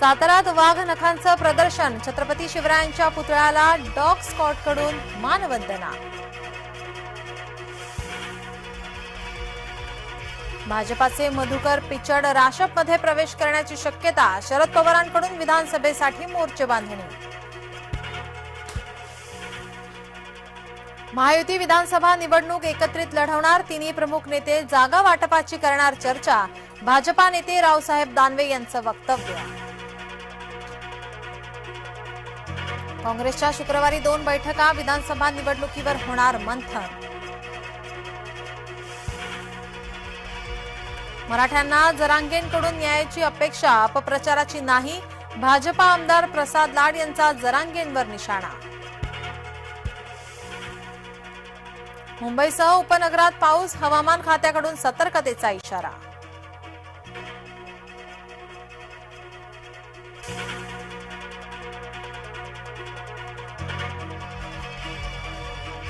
सातारात वाघ नखांचं प्रदर्शन. छत्रपती शिवरायांच्या पुतळ्याला डॉग स्कॉटकडून मानवंदना. भाजपाचे मधुकर पिचड राशपमध्ये प्रवेश करण्याची शक्यता शरद पवारांकडून विधानसभेसाठी मोर्चे बांधणी. महायुती विधानसभा निवडणूक एकत्रित लढवणार तिन्ही प्रमुख नेते जागा वाटपाची करणार चर्चा. भाजपा नेते रावसाहेब दानवे यांचं वक्तव्य. काँग्रेसच्या शुक्रवारी दोन बैठका विधानसभा निवडणुकीवर होणार मंथन. मराठ्यांना जरांगेंकडून न्यायाची अपेक्षा अपप्रचाराची नाही. भाजपा आमदार प्रसाद लाड यांचा जरांगेंवर निशाणा. मुंबईसह उपनगरात पाऊस हवामान खात्याकडून सतर्कतेचा इशारा.